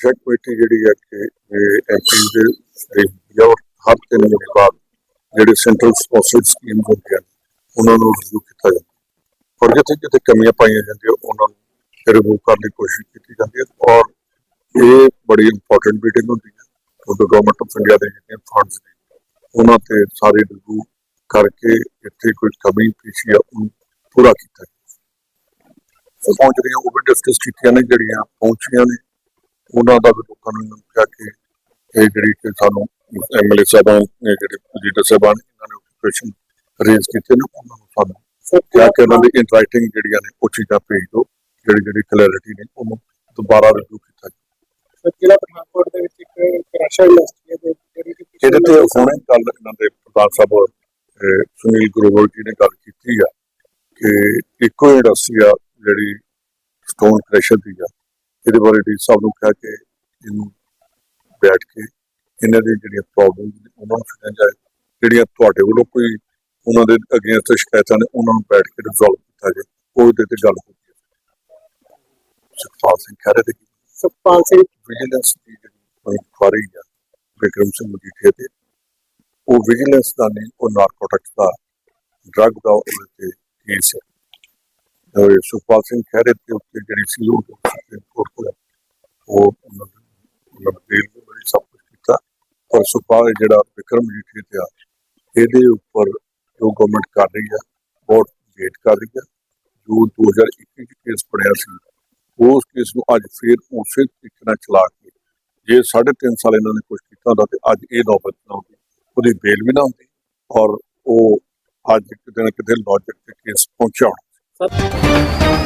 Check committee ਜਿਹੜੀ ਹੈ ਕਿ ਐਮਪੀ ਦੇ ਦੇਖਦੀ ਹਰ ਤਿੰਨ ਮਹੀਨੇ ਬਾਅਦ ਜਿਹੜੇ ਸੈਂਟਰਲ ਸਪਾਂਸਰਡ ਸਕੀਮ ਹੁੰਦੀਆਂ ਉਹਨਾਂ ਨੂੰ ਰਿਵਿਊ ਕੀਤਾ ਜਾਂਦਾ। ਔਰ ਜਿੱਥੇ ਜਿੱਥੇ ਕਮੀਆਂ ਪਾਈਆਂ ਜਾਂਦੀਆਂ, ਉਹਨਾਂ ਨੂੰ ਰਿਮੂਵ ਕਰਨ ਦੀ ਕੋਸ਼ਿਸ਼ ਕੀਤੀ ਜਾਂਦੀ ਹੈ ਔਰ ਇਹ ਬੜੀ ਇੰਪੋਰਟੈਂਟ ਮੀਟਿੰਗ ਹੁੰਦੀ ਹੈ। ਕਿਉਂਕਿ ਗਵਰਨਮੈਂਟ ਆਫ ਇੰਡੀਆ ਦੇ ਜਿਹੜੇ ਫੰਡਸ ਨੇ, ਉਹਨਾਂ ਤੇ ਸਾਰੇ ਰਿਵਿਊ ਕਰਕੇ ਇੱਥੇ ਕੋਈ ਕਮੀ ਪੇਸ਼ੀ ਆ, ਉਹਨੂੰ ਪੂਰਾ ਕੀਤਾ ਸੋ ਪਹੁੰਚ ਰਹੀਆਂ, ਉਹ ਵੀ ਡਿਸਕਸ ਕੀਤੀਆਂ ਨੇ, ਜਿਹੜੀਆਂ ਪਹੁੰਚੀਆਂ ਨੇ ਉਹਨਾਂ ਦਾ ਵੀ ਲੋਕਾਂ ਨੂੰ ਕਿਹਾ ਕਿ ਇਹ ਜਿਹੜੀ ਕਿ ਸਾਨੂੰ ਐਮਐਲਏ ਸਾਹਿਬਾਨ ਨੇ ਜਿਹੜੇ ਲੀਡਰ ਸਾਹਿਬਾਨ ਇਹਨਾਂ ਨੇ ਕੁਐਸਚਨ ਰੇਜ਼ ਕੀਤੇ ਨੇ ਉਹਨਾਂ ਨੂੰ ਸਾਨੂੰ ਕਿਹਾ ਕਿ ਉਹਨਾਂ ਦੀ ਇਨ ਰਾਈਟਿੰਗ ਜਿਹੜੀਆਂ ਨੇ ਉਹ ਚੀਜ਼ਾਂ ਭੇਜ ਦਿਓ ਜਿਹੜੀ ਜਿਹੜੀ ਕਲੈਰਿਟੀ ਨੇ ਉਹਨੂੰ ਦੁਬਾਰਾ ਰਿਵਿਊ ਕੀਤਾ ਜਾਵੇ। ਜ਼ਿਲ੍ਹਾ ਪਠਾਨਕੋਟ ਦੇ ਵਿੱਚ ਇੱਕ ਕ੍ਰਸ਼ਰ ਇੰਡਸਟਰੀ ਹੈ ਜਿਹੜੀ ਇਹਦੇ ਤੇ ਹੁਣੇ ਕੱਲ ਇਹਨਾਂ ਦੇ ਪ੍ਰਧਾਨ ਸਾਹਿਬ ਸੁਨੀਲ ਗਰੋਵਰ ਜੀ ਨੇ ਗੱਲ ਕੀਤੀ ਆ ਕਿ ਇੱਕੋ ਇੰਡਸਟਰੀ ਆ ਜਿਹੜੀ ਸਟੋਨ ਕ੍ਰਸ਼ਰ ਦੀ ਆ ਇਹਦੇ ਬਾਰੇ ਡੀ ਸਾਹਿਬ ਨੂੰ ਕਿਹਾ ਕਿ ਇਹਨੂੰ ਬੈਠ ਕੇ ਇਹਨਾਂ ਦੀ ਜਿਹੜੀਆਂ ਪ੍ਰੋਬਲਮ ਉਹਨਾਂ ਨੂੰ ਸੁਣਿਆ ਜਾਏ ਜਿਹੜੀਆਂ ਤੁਹਾਡੇ ਵੱਲੋਂ ਕੋਈ ਉਹਨਾਂ ਦੇ ਅਗੇਂਸਟ ਸ਼ਿਕਾਇਤਾਂ ਨੇ ਉਹਨਾਂ ਨੂੰ ਬੈਠ ਕੇ ਰਿਜ਼ੋਲਵ ਕੀਤਾ ਜਾਏ ਉਹਦੇ ਤੇ ਗੱਲ ਹੋਈ ਹੈ। ਸੁਖਪਾਲ ਸਿੰਘ ਖਹਿਰੇ ਦੇ ਸੁਖਪਾਲ ਸਿੰਘ। ਵਿਜੀਲੈਂਸ ਦੀ ਜਿਹੜੀ ਇਨਕੁਆਰੀ ਆ ਵਿਕਰਮ ਸਿੰਘ ਮਜੀਠੀਆ ਤੇ ਉਹ ਵਿਜੀਲੈਂਸ ਦਾ ਨਹੀਂ ਉਹ ਨਾਰਕੋਟਿਕਸ ਦਾ ਡਰੱਗ ਦਾ ਉਹਦੇ ਤੇ ਕੇਸ ਹੈ। ਸੁਖਪਾਲ ਸਿੰਘ ਖਹਿਰੇ ਤੇ ਉੱਤੇ ਜਿਹੜੀ ਸੀ ਉਹ ਸੁਪਰੀਮ ਕੋਰਟ ਕੋਲ ਉਹ ਉਹਨਾਂ ਨੇ ਉਹਨਾਂ ਨੇ ਬੇਲ ਵੀ ਬੜੀ ਸਭ ਕੁਝ ਕੀਤਾ ਪਰ ਜਿਹੜਾ ਵਿਕਰਮ ਮਜੀਠੀਆ ਤੇ ਆ ਇਹਦੇ ਉੱਪਰ ਜੋ ਗਵਰਨਮੈਂਟ ਕਰ ਰਹੀ ਆ, ਬਹੁਤ ਵੇਟ ਕਰ ਰਹੀ ਆ। ਜੋ 2021 ਚ ਕੇਸ ਪੜਿਆ ਸੀ, ਉਸ ਕੇਸ ਨੂੰ ਅੱਜ ਫਿਰ ਉਸੇ ਤਰੀਕੇ ਨਾਲ ਚਲਾ ਕੇ, ਜੇ 3.5 ਸਾਲ ਇਹਨਾਂ ਨੇ ਕੁਝ ਕੀਤਾ ਹੁੰਦਾ ਤੇ ਅੱਜ ਇਹ ਨੌਬਤ ਨਾ ਹੁੰਦੀ ਉਹਦੀ ਬੇਲ ਵੀ ਨਾ ਹੁੰਦੀ ਔਰ ਉਹ ਅੱਜ ਕਿਤੇ ਨਾ ਕਿਤੇ ਲੌਜਿਕ ਤੇ ਕੇਸ ਪਹੁੰਚਿਆ ਹੋਣਾ।